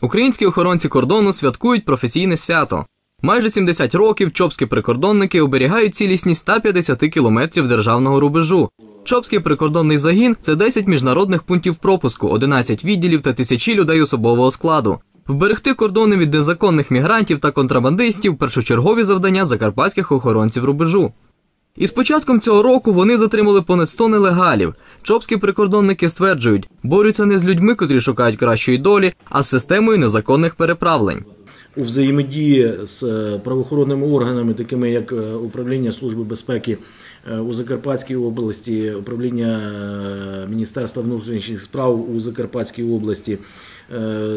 Українські охоронці кордону святкують професійне свято. Майже 70 років чопські прикордонники оберігають цілісність 150 кілометрів державного рубежу. Чопський прикордонний загін це 10 міжнародних пунктів пропуску, 11 відділів та тисячі людей особового складу. Вберегти кордони від незаконних мігрантів та контрабандистів першочергові завдання закарпатських охоронців рубежу. І з початком цього року вони затримали понад 100 нелегалів. Чопські прикордонники стверджують, борються не з людьми, котрі шукають кращої долі, а з системою незаконних переправлень. У взаємодії з е, правоохоронними органами, такими як е, управління Служби безпеки е, у Закарпатській області, управління Міністерства внутрішніх справ у Закарпатській області.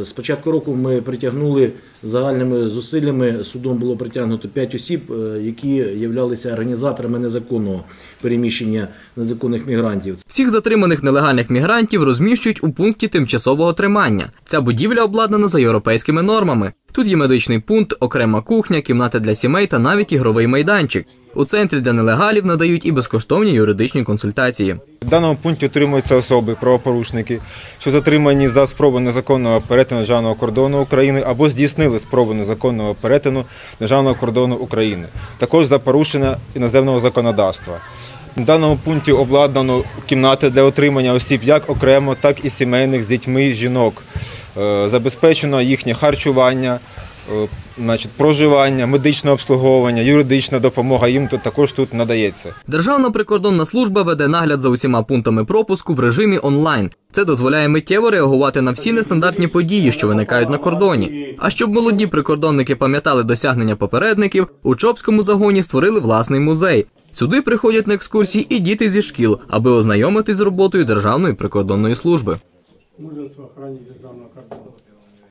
З початку року ми притягнули загальними зусиллями. Судом було притягнуто 5 осіб, які являлися організаторами незаконного переміщення незаконних мігрантів. Всіх затриманих нелегальних мігрантів розміщують у пункті тимчасового тримання. Ця будівля обладнана за європейськими нормами. Тут є медичний пункт, окрема кухня, кімната для сімей та навіть ігровий майданчик. У центрі для нелегалів надають і безкоштовні юридичні консультації. В даному пункті утримуються особи, правопорушники, що затримані за спробу незаконного перетину державного кордону України або здійснили спробу незаконного перетину державного кордону України, також за порушення іноземного законодавства. В даному пункті обладнано кімнати для отримання осіб як окремо, так і сімейних з дітьми жінок. Е, Забезпечено їхнє харчування, е, значить, проживання, медичне обслуговування, юридична допомога їм тут також тут надається. Державна прикордонна служба веде нагляд за усіма пунктами пропуску в режимі онлайн. Це дозволяє миттєво реагувати на всі нестандартні події, що виникають на кордоні. А щоб молоді прикордонники пам'ятали досягнення попередників, у Чопському загоні створили власний музей. Сюди приходять на екскурсії і діти зі шкіл, аби ознайомитись з роботою Державної прикордонної служби. мужество охорони державного кордона.